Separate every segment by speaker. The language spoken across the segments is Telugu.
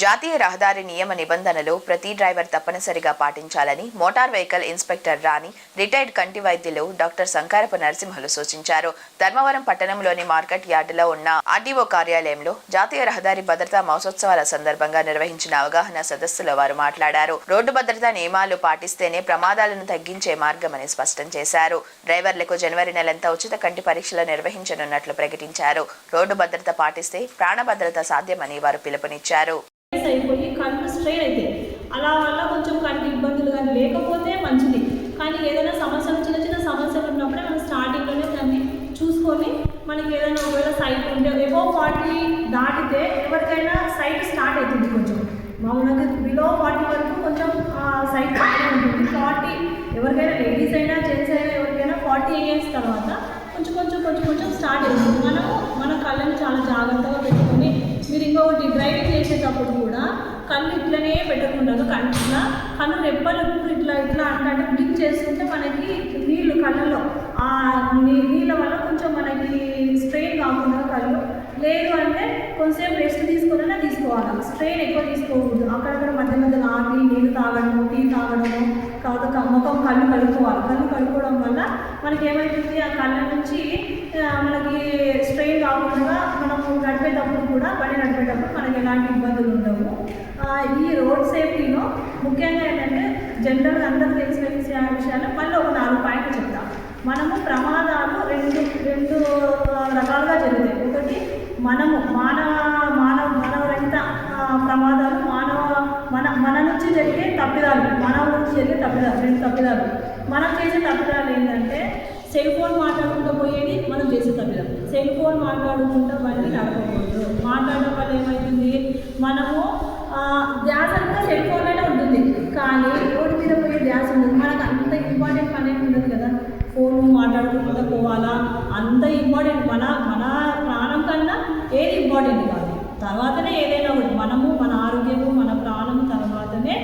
Speaker 1: జాతీయ రహదారి నియమ నిబంధనలు ప్రతి డ్రైవర్ తప్పనిసరిగా పాటించాలని motor vehicle inspector Rani retired కంటి వైద్యులు డాక్టర్ సంకారపు నరసింహలు సూచించారు. ధర్మవరం పట్టణంలోని మార్కెట్ యార్డులో ఉన్న ఆర్డీఓ కార్యాలయంలో జాతీయ రహదారి భద్రతా మహోత్సవాల సందర్భంగా నిర్వహించిన అవగాహన సదస్సులో వారు మాట్లాడారు. రోడ్డు భద్రతా నియమాలు పాటిస్తేనే ప్రమాదాలను తగ్గించే మార్గమని స్పష్టం చేశారు. డ్రైవర్లకు జనవరి నెలంతా ఉచిత కంటి పరీక్షలు నిర్వహించనున్నట్లు ప్రకటించారు. రోడ్డు భద్రత పాటిస్తే ప్రాణ భద్రత సాధ్యమని వారు పిలుపునిచ్చారు.
Speaker 2: అయిపోయి కళ్ళు స్ట్రెయిన్ అవుతాయి అలా వల్ల కొంచెం కంటి ఇబ్బందులు కానీ లేకపోతే మంచిది. కానీ ఏదైనా సమస్యలు చిన్న చిన్న సమస్యలు ఉన్నప్పుడే మనం స్టార్టింగ్లోనే దాన్ని చూసుకొని మనకి ఏదైనా ఒకవేళ సైట్ ఉంటే ఎబో ఫార్టీ దాటితే ఎవరికైనా సైట్ స్టార్ట్ అవుతుంది కొంచెం. మామూలుగా బిలో ఫార్టీ వరకు కొంచెం సైట్ ఉంటుంది ఫార్టీ ఎవరికైనా లేడీస్ అయినా జెంట్స్ అయినా ఎవరికైనా ఫార్టీ ఇయర్స్ తర్వాత కొంచెం కొంచెం కొంచెం కొంచెం స్టార్ట్ అవుతుంది. చేసేటప్పుడు కూడా కళ్ళు ఇట్లనే పెట్టకుండా కళ్ళు కళ్ళు రెప్పలు ఎప్పుడు ఇట్లా ఇట్లా అంటే బ్లింక్ చేసుకుంటే మనకి నీళ్ళు కళ్ళలో. ఆ నీ- నీళ్ళ వల్ల కొంచెం మనకి స్ట్రెయిన్ కాకుండా కళ్ళు లేదు అంటే కొంచెంసేపు రెస్ట్ తీసుకున్నా తీసుకోవాలి. స్ట్రెయిన్ ఎక్కువ తీసుకోకూడదు. అక్కడక్కడ మధ్య మధ్యలో ఆగి నీళ్ళు తాగడము టీ తాగడము కాదు క- ముఖం కళ్ళు కడుక్కోవాలి. కళ్ళు కడుక్కోవడం వల్ల మనకి ఏమవుతుంది ఆ కళ్ళ నుంచి మనకి స్ట్రెయిన్ కాకుండా మనము నడిపేటప్పుడు కూడా బండి నడిపేటప్పుడు మనకి ఎలాంటి ఇబ్బందులు ఉండవు. ఈ రోడ్ సేఫ్టీలో ముఖ్యంగా ఏంటంటే జనరల్గా అందరూ తెలిసిన విషయాలు మళ్ళీ ఒక నాలుగు పాయింట్లు చెప్తాం. మనము ప్రమాదాలు రెండు రెండు రకాలుగా జరుగుతాయి. ఒకటి మనము మానవ మానవ మానవరహిత ప్రమాదం ప్రమాదాలు తప్పిదాలు మన నుంచి జరిగే తప్పిదాలు రెండు తప్పిదాలు. మనం చేసే తప్పిదాలు ఏంటంటే సెల్ ఫోన్ మాట్లాడుకుంటూ పోయేది మనం చేసే తప్పిదాలు సెల్ ఫోన్ మాట్లాడుకుంటూ మళ్ళీ నడపకూడదు. మాట్లాడడం వల్ల ఏమవుతుంది మనము ధ్యాస అంతా సెల్ ఫోన్లోనే ఉంటుంది. కానీ రోడ్డు మీద పోయే ధ్యాస ఉండదు. మనకు అంత ఇంపార్టెంట్ పని ఏమి ఉండదు కదా? ఫోన్ మాట్లాడుకుంటూ పోవాలా? అంత ఇంపార్టెంట్ మన మన ప్రాణం కన్నా ఏది ఇంపార్టెంట్ కాదు. తర్వాతనే ఏదైనా కూడా మనము మన ఆరోగ్యము మన ప్రాణం తర్వాతనే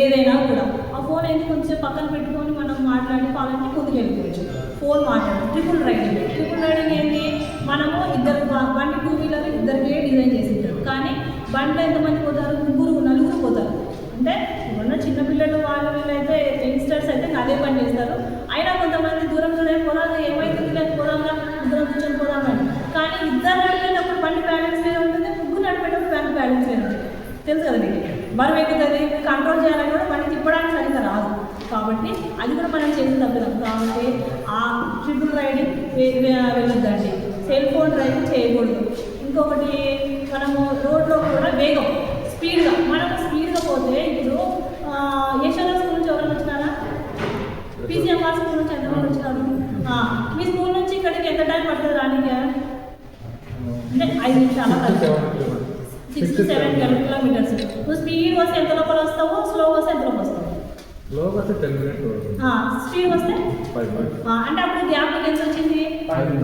Speaker 2: ఏదైనా కూడా. ఆ ఫోన్ ఎందుకు కొంచెం పక్కన పెట్టుకొని మనం మాట్లాడి కావాలంటే ముందుకు వెళ్ళిపోవచ్చు ఫోన్ మాట్లాడడం ట్రిపుల్ రైడింగ్ ట్రిపుల్ రైడింగ్ ఏంటి మనము ఇద్దరు బండి టూ వీలర్ ఇద్దరికే డిజైన్ చేసి ఉంటారు కానీ బండిలో ఎంతమంది పోతారు? ముగ్గురు నలుగురు పోతారు. అంటే ఇప్పుడున్న చిన్నపిల్లలు వాళ్ళు వీళ్ళైతే యంగ్స్టర్స్ అయితే అదే పని చేస్తారు. అయినా కొంతమంది దూరం దూరం పోదాం ఏమైతుంది? లేదు పోదాంగా దూరం కూర్చొని పోదామని కానీ ఇద్దరు వెళ్ళినప్పుడు బండి బ్యాలెన్స్ మీద ఉంటుంది ముగ్గురు నడిపేటప్పుడు బండి బ్యాలెన్స్ మీద తెలుసు కదా మీకు బరువు ఎక్కుతుంది కంట్రోల్ చేయాలని కూడా మనకి తిప్పడానికి సరిగ్గా రాదు. కాబట్టి అది కూడా మనం చేసి తప్పదాం కాబట్టి ఆ ట్రిపుల్ రైడింగ్ వెళ్ళొద్దండి. సెల్ ఫోన్ డ్రైవింగ్ చేయకూడదు. ఇంకొకటి మనము రోడ్లో కూడా వేగం స్పీడ్గా. మనం స్పీడ్గా పోతే ఇప్పుడు యశోదా స్కూల్ నుంచి ఎవరైనా వచ్చినారా? పీసీఎంఆర్ స్కూల్ నుంచి ఎంతమంది వచ్చినారు? మీ స్కూల్ నుంచి ఇక్కడికి ఎంత టైం పడుతుంది రానికి? అంటే ఐదు నిమిషాలు? సిక్స్ టు సెవెన్ కిలోమీటర్స్ నువ్వు స్పీడ్ వస్తే ఎంత లోపల వస్తావో స్లో వస్తే ఎంత లోపల వస్తావు? స్పీడ్ వస్తే అంటే అప్పుడు గ్యాప్ ఎంత వచ్చింది?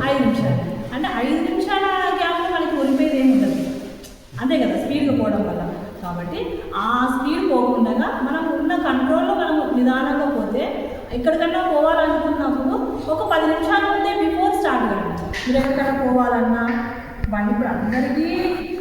Speaker 3: ఐదు నిమిషాలు.
Speaker 2: అంటే ఐదు నిమిషాల గ్యాప్లో మనకి ఒలిపోయేది ఏమి ఉండదు అంతే కదా స్పీడ్గా పోవడం వల్ల. కాబట్టి ఆ స్పీడ్ పోకుండా మనం ఉన్న కంట్రోల్లో మనం నిదానంగా పోతే ఎక్కడికన్నా పోవాలనుకున్నప్పుడు ఒక పది నిమిషాల ముందే బిఫోర్ స్టార్ట్ కండి మీరు ఎక్కడికైనా పోవాలన్నా బండి ఇప్పుడు అందరికీ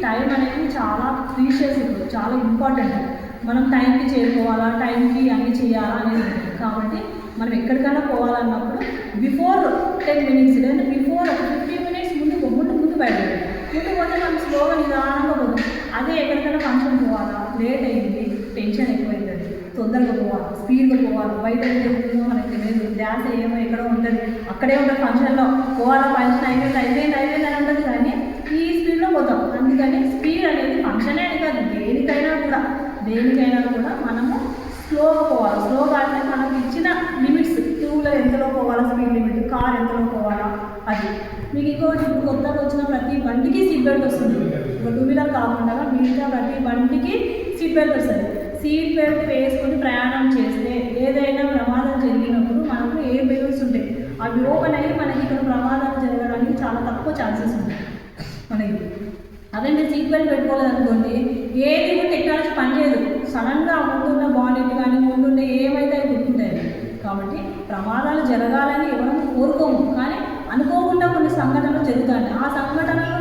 Speaker 2: టైం అనేది చాలా ప్రీషియస్ ఇప్పుడు చాలా ఇంపార్టెంట్ మనం టైంకి చేరుకోవాలా టైంకి అన్ని చేయాలా అనేది కాబట్టి మనం ఎక్కడికైనా పోవాలన్నప్పుడు బిఫోర్ టెన్ మినిట్స్ లేదంటే బిఫోర్ ఫిఫ్టీన్ మినిట్స్ ముందు ముందు ముందు బయటపడాలి ముందు పోతే మనం స్లోగా నిదానంగా పోతాం. అదే ఎక్కడికైనా ఫంక్షన్ పోవాలా? లేట్ అయింది టెన్షన్ ఎక్కువైంది తొందరగా పోవాలి స్పీడ్గా పోవాలి బయట ఏం మనకి తెలియదు డ్యాన్స్ ఏమో ఎక్కడో ఉంటుంది అక్కడే ఉంటుంది ఫంక్షన్లో పోవాలా ఫంక్షన్ అయిపోయింది అయిపోయింది అయిపోయింది అని ఉంటుంది కానీ ఈ స్పీడ్లో పోతాం అందుకని స్పీడ్ అనేది ఫంక్షనే అని కాదు దేనికైనా కూడా దేనికైనా కూడా మనము స్లోగా పోవాలి. స్లోగా అంటే మనకి ఇచ్చిన లిమిట్స్ టూ వీలర్ ఎంతలో పోవాలా స్పీడ్ లిమిట్ కార్ ఎంతలో పోవాలా అది. మీకు ఇంకోటి ఇప్పుడు కొత్తగా వచ్చిన ప్రతి బండికి సీట్ బెల్ట్ వస్తుంది. ఒక టూ వీలర్ కాకుండా మిగతా ప్రతి బండికి సీట్ బెల్ట్ వస్తుంది. సీట్ బెల్ట్ వేసుకొని ప్రయాణం చేస్తే ఏదైనా ప్రమాదం జరిగినప్పుడు మనకు ఏ బెలూన్స్ ఉంటాయి? అవి ఓపెన్ అయ్యి మనకి ఇక్కడ ప్రమాదాలు జరగడానికి చాలా తక్కువ ఛాన్సెస్ ఉంటాయి. మనకి. అదే మీరు సీట్ బెల్ట్ పెట్టుకోలేదు అనుకోండి ఏది కూడా టెక్నాలజీ పనిచేయదు సడన్గా ముందున్న బాడీని కానీ ముందుండే ఏమైతే అవి గుర్తుంటాయి. కాబట్టి ప్రమాదాలు జరగాలని ఎవరు కోరుకోము. కానీ అనుకోకుండా కొన్ని సంఘటనలు జరుగుతాయి ఆ సంఘటనలు